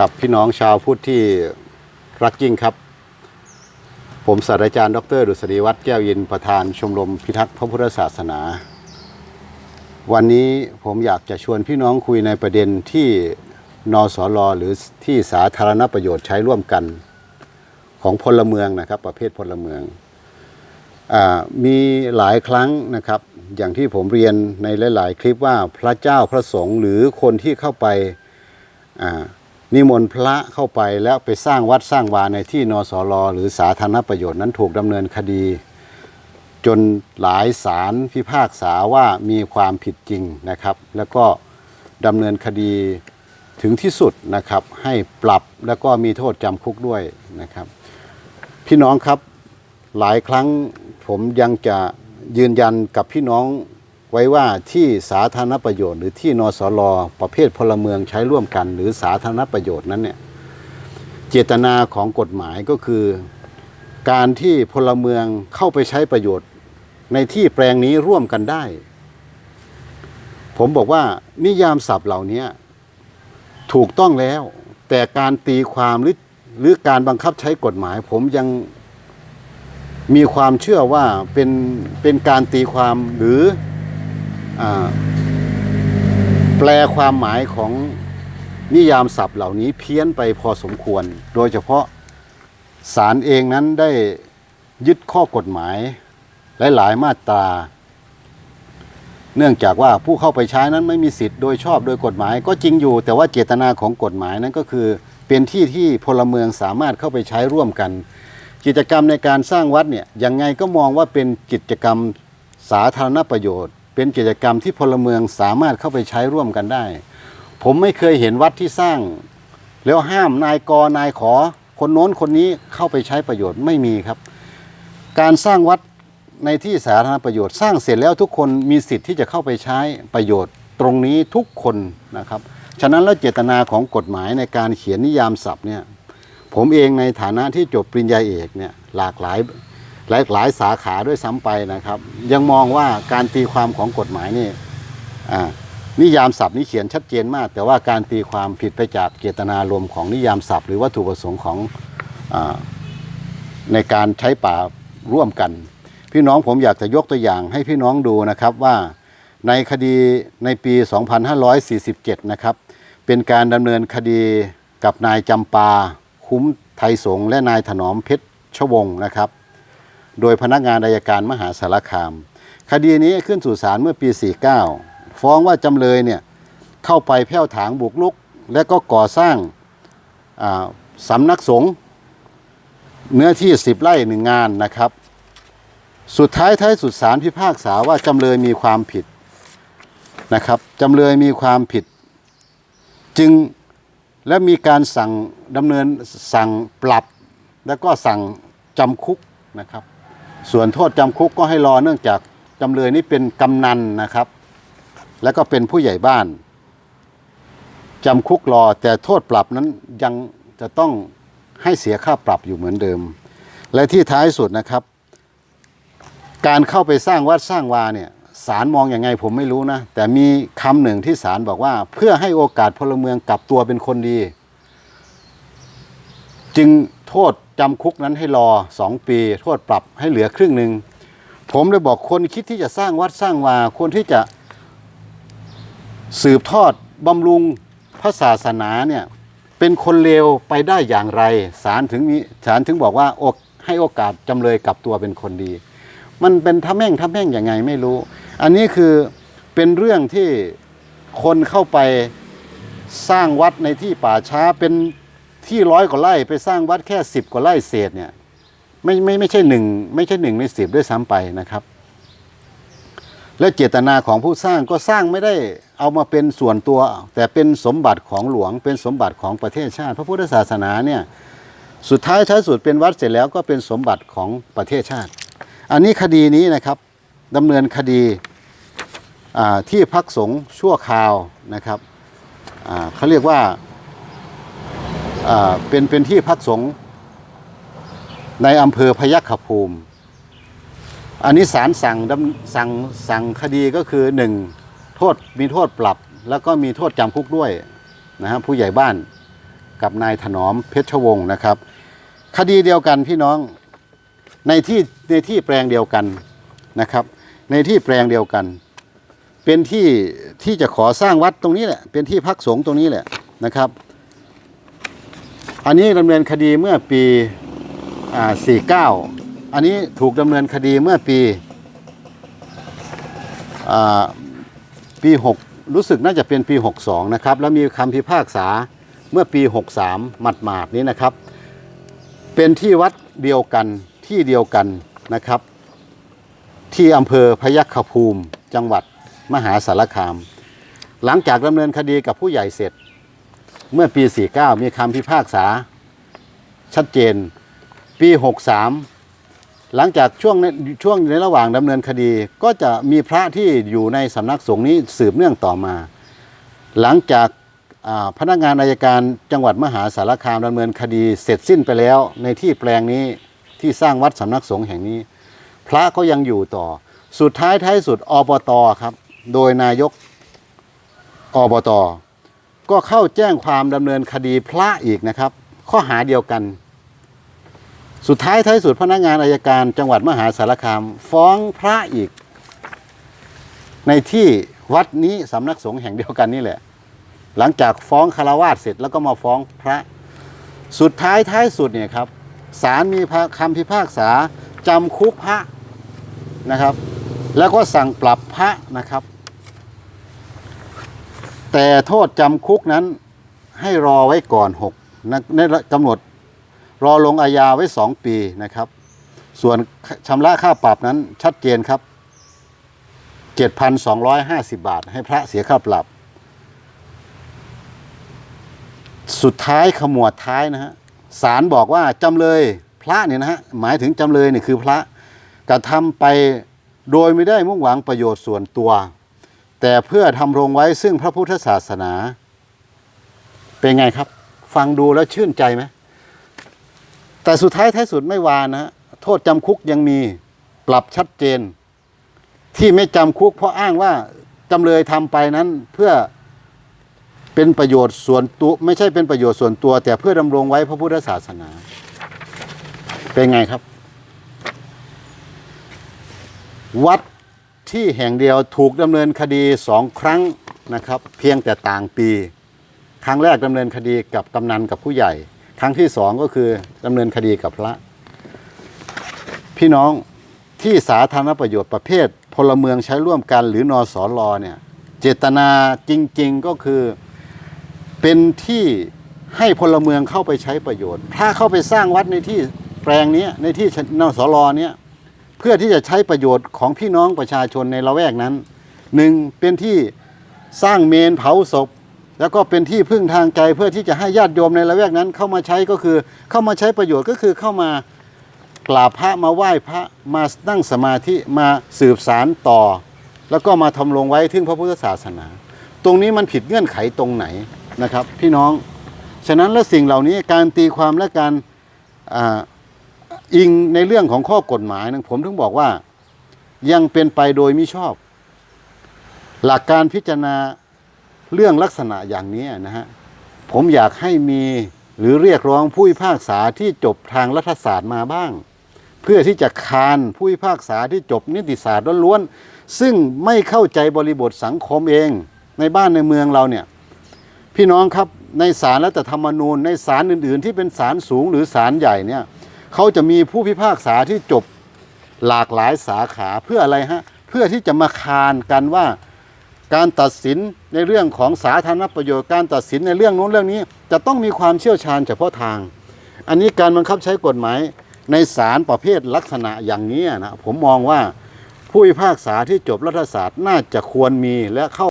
ครับพี่น้องชาวพุทธที่รักยิ่งครับ ผมศาสตราจารย์ดร ดุษฎีวัฒน์แก้วยินประธานชมรมพิทักษ์พระพุทธศาสนา วันนี้ผมอยากจะชวนพี่น้องคุยในประเด็นที่นสลหรือที่สาธารณประโยชน์ใช้ร่วมกัน ของพลเมืองนะครับ ประเภทพลเมืองอมีหลายครั้งนะครับ อย่างที่ผมเรียนในหลาย ๆ คลิปว่าพระเจ้าพระสงฆ์หรือคนที่เข้าไปอ่า นิมนต์พระเข้าไปแล้วไปสร้างวัดสร้างวาในที่นสลหรือสาธารณประโยชน์นั้นถูกดำเนินคดี จนหลายศาลพิพากษาว่ามีความผิดจริงนะครับ แล้วก็ดำเนินคดีถึงที่สุดนะครับให้ปรับแล้วก็มีโทษจำคุกด้วยนะครับ พี่น้องครับหลายครั้งผมยังจะยืนยันกับพี่น้อง ไว้ว่าที่สาธารณประโยชน์ หรือที่นสลประเภทพลเมืองใช้ร่วมกัน หรือสาธารณประโยชน์นั้นเนี่ยเจตนาของกฎหมายก็คือ การที่พลเมืองเข้าไปใช้ประโยชน์ ในที่แปลงนี้ร่วมกันได้ ผมบอกว่านิยามศัพท์เหล่านี้ถูกต้องแล้ว แต่การตีความหรือหรือการบังคับใช้กฎหมาย ผมยังมีความเชื่อว่าเป็นเป็นการตีความหรือ แปลความหมายของนิยามศัพท์เหล่านี้เพี้ยนไปพอสมควร โดยเฉพาะศาลเองนั้นได้ยึดข้อกฎหมายหลาย ๆ มาตรา เนื่องจากว่าผู้เข้าไปใช้นั้นไม่มีสิทธิ์โดยชอบโดยกฎหมาย ก็จริงอยู่ แต่ว่าเจตนาของกฎหมายนั้นก็คือ เป็นที่ที่พลเมืองสามารถเข้าไปใช้ร่วมกัน กิจกรรมในการสร้างวัดเนี่ยยังไงก็มองว่าเป็นกิจกรรมสาธารณประโยชน์ เป็นกิจกรรมที่พลเมืองสามารถเข้าไปใช้ร่วมกันได้ ผมไม่เคยเห็นวัดที่สร้าง แล้วห้ามนายกนายขอ คนโน้นคนนี้เข้าไปใช้ประโยชน์ไม่มีครับ การสร้างวัดในที่สาธารณประโยชน์ สร้างเสร็จแล้วทุกคนมีสิทธิ์ที่จะเข้าไปใช้ประโยชน์ตรงนี้ทุกคนนะครับ ฉะนั้นแล้วเจตนาของกฎหมายในการเขียนนิยามศัพท์เนี่ยผมเองในฐานะที่จบปริญญาเอกเนี่ยหลากหลาย หลายหลายสาขาด้วยซ้ำไปนะครับ ยังมองว่าการตีความของกฎหมายนี่นิยามศัพท์นี้เขียนชัดเจนมาก แต่ว่าการตีความผิดไปจากเจตนารมณ์ของนิยามศัพท์ หรือวัตถุประสงค์ของอในการใช้ป่าร่วมกัน พี่น้องผมอยากจะยกตัวอย่างให้พี่น้องดูนะครับว่าในคดีในปี 2547 นะครับ เป็นการดำเนินคดีกับนายจำปา คุ้มไทยสงและนายถนอมเพชรชวงศ์นะครับ โดยพนักงานอายการมหาสารคาม คดีนี้ขึ้นสู่ศาลเมื่อปี 49 ฟ้องว่าจำเลยเนี่ยเข้าไปแผ่วถางบุกลุก และก็ก่อสร้างาสำนักสงฆ์เนื้อที่ 10 ไร่หนึ่งงานนะครับ สุดท้ายท้ายสุดศาลพิพากษาว่าจำเลยมีความผิดนะครับจำเลยมีความผิด จึงและมีการสั่งดำเนินสั่งปรับ แล้วก็สั่งจำคุกนะครับ ส่วนโทษจำคุกก็ให้รอเนื่องจากจำเลยนี่เป็นกำนันนะครับ แล้วก็เป็นผู้ใหญ่บ้านจำคุกรอแต่โทษปรับนั้นยังจะต้องให้เสียค่าปรับอยู่เหมือนเดิม และที่ท้ายสุดนะครับ การเข้าไปสร้างวัดสร้างวาเนี่ยศาลมองอย่างไงผมไม่รู้นะ แต่มีคำหนึ่งที่ศาลบอกว่า เพื่อให้โอกาสพลเมืองกลับตัวเป็นคนดี จึงโทษจำคุกนั้นให้รอสองปี โทษปรับให้เหลือครึ่งหนึ่งผมเลยบอกคนคิดที่จะสร้างวัดสร้างวาคนที่จะสืบทอดบำรุงพระศาสนาเนี่ยเป็นคนเลวไปได้อย่างไรศาลถึงมีศาลถึงบอกว่าอกให้โอกาสจำเลยกลับตัวเป็นคนดี มันเป็นทำแม่งทำแม่งยังไงไม่รู้ อันนี้คือเป็นเรื่องที่คนเข้าไปสร้างวัดในที่ป่าช้าเป็น ที่ร้อยกว่าไร่ไปสร้างวัดแค่สิบกว่าไร่เศษเนี่ยไม่ไม่ไม่ใช่หนึ่งไม่ใช่หนึ่งในสิบด้วยซ้ำไปนะครับ และเจตนาของผู้สร้างก็สร้างไม่ได้เอามาเป็นส่วนตัว แต่เป็นสมบัติของหลวง เป็นสมบัติของประเทศชาติ พระพุทธศาสนาเนี่ยสุดท้ายท้ายสุดเป็นวัดเสร็จแล้วก็เป็นสมบัติของประเทศชาติ อันนี้คดีนี้นะครับดำเนินคดีที่พักสงฆ์ชั่วคราวนะครับเขาเรียกว่า เป็นเป็นที่พักสงฆ์ในอำเภอพยัคฆภูมิ อันนี้ศาลสั่งดำสั่งสั่งคดีก็คือหนึ่งโทษมีโทษปรับ แล้วก็มีโทษจำคุกด้วยนะฮะผู้ใหญ่บ้านกับนายถนอมเพชรวงศ์นะครับ คดีเดียวกันพี่น้องในที่ในที่แปลงเดียวกันนะครับ ในที่แปลงเดียวกัน เป็นที่ที่จะขอสร้างวัดตรงนี้แหละเป็นที่พักสงฆ์ตรงนี้แหละนะครับ อันนี้ดำเนินคดีเมื่อปีอ่า49 อันนี้ถูกดำเนินคดีเมื่อปีอ่าปี 6 รู้สึกน่าจะเป็นปี 62 นะครับ แล้วมีคำพิพากษาเมื่อปี 63หมาดนี้นะครับ เป็นที่วัดเดียวกันที่เดียวกันนะครับ ที่อำเภอพยัคฆภูมิ จังหวัดมหาสารคาม หลังจากดำเนินคดีกับผู้ใหญ่เสร็จ เมื่อปี 49 มีคำพิพากษา ชัดเจน ปี 63 หลังจากช่วงในช่วงในระหว่างดำเนินคดี ก็จะมีพระที่อยู่ในสำนักสงฆ์นี้สืบเนื่องต่อมา หลังจากพนักงานอายการจังหวัดมหาสารคามดำเนินคดีเสร็จสิ้นไปแล้วในที่แปลงนี้ที่สร้างวัดสำนักสงฆ์แห่งนี้ พระก็ยังอยู่ต่อ สุดท้ายท้ายสุดอบตครับ โดยนายกอบต ก็เข้าแจ้งความดำเนินคดีพระอีกนะครับ ข้อหาเดียวกัน สุดท้ายท้ายสุดพนักงานอายการจังหวัดมหาสารคาม ฟ้องพระอีก ในที่วัดนี้สำนักสงฆ์แห่งเดียวกันนี่แหละ หลังจากฟ้องคารวาสเสร็จแล้วก็มาฟ้องพระ สุดท้ายท้ายสุดเนี่ยครับศาลมีคำพิพากษาจำคุกพระนะครับ แล้วก็สั่งปรับพระนะครับ แต่โทษจำคุกนั้นให้รอไว้ก่อน6นะในกำหนดรอลงอาญาไว้ 2 ปีนะครับ ส่วนชำระค่าปรับนั้นชัดเจนครับ 7,250 บาท ให้พระเสียค่าปรับ สุดท้ายขมวดท้ายนะฮะศาลบอกว่าจำเลยพระเนี่ยนะฮะหมายถึงจำเลยเนี่ยคือพระกระทำไปโดยไม่ได้มุ่งหวังประโยชน์ส่วนตัว แต่เพื่อทำรงไว้ซึ่งพระพุทธศาสนา เป็นไงครับ ฟังดูแล้วชื่นใจไหมแต่สุดท้ายท้ายสุดไม่วานะฮะโทษจำคุกยังมีปรับชัดเจน ที่ไม่จำคุกเพราะอ้างว่าจำเลยทำไปนั้นเพื่อเป็นประโยชน์ส่วนตัวไม่ใช่เป็นประโยชน์ส่วนตัว แต่เพื่อดำรงไว้พระพุทธศาสนา เป็นไงครับ วัด ที่แห่งเดียวถูกดำเนินคดีสองครั้งนะครับ เพียงแต่ต่างปี ครั้งแรกดำเนินคดีกับกำนันกับผู้ใหญ่ ครั้งที่สองก็คือดำเนินคดีกับพระ พี่น้องที่สาธารณประโยชน์ประเภท พลเมืองใช้ร่วมกันหรือนอสอรอเนี่ยเจตนาจริง ๆก็คือเป็นที่ให้พลเมืองเข้าไปใช้ประโยชน์ ถ้าเข้าไปสร้างวัดในที่แปลงนี้ในที่นสรเนี้ย เพื่อที่จะใช้ประโยชน์ของพี่น้องประชาชนในละแวกนั้นหนึ่งเป็นที่สร้างเมนเผาศพ แล้วก็เป็นที่พึ่งทางใจเพื่อที่จะให้ญาติโยมในละแวกนั้น เข้ามาใช้ก็คือเข้ามาใช้ประโยชน์ก็คือเข้ามากราบพระมาไหว้พระมานั่งสมาธิมาสืบสารต่อ แล้วก็มาทำลงไว้ถึงพระพุทธศาสนา ตรงนี้มันผิดเงื่อนไขตรงไหนนะครับ พี่น้อง ฉะนั้นและสิ่งเหล่านี้การตีความและการอา อิงในเรื่องของข้อกฎหมายนะผมถึงบอกว่ายังเป็นไปโดยมิชอบ หลักการพิจารณาเรื่องลักษณะอย่างนี้นะฮะผมอยากให้มีหรือเรียกร้องผู้พิพากษาที่จบทางรัฐศาสตร์มาบ้าง เพื่อที่จะคานผู้พิพากษาที่จบนิติศาสตร์ล้วนๆซึ่งไม่เข้าใจบริบทสังคมเองในบ้านในเมืองเราเนี่ยพี่น้องครับในศาลรัฐธรรมนูญในศาลอื่น ๆ ที่เป็นศาลสูงหรือศาลใหญ่เนี่ย เขาจะมีผู้พิพากษาที่จบหลากหลายสาขาเพื่ออะไรฮะ เพื่อที่จะมาคานกันว่าการตัดสินในเรื่องของสาธารณประโยชน์การตัดสินในเรื่องโน้นเรื่องนี้ จะต้องมีความเชี่ยวชาญเฉพาะทาง อันนี้การบังคับใช้กฎหมายในศาลประเภทลักษณะอย่างนี้นะผมมองว่าผู้พิพากษาที่จบรัฐศาสตร์น่าจะควรมีและเข้า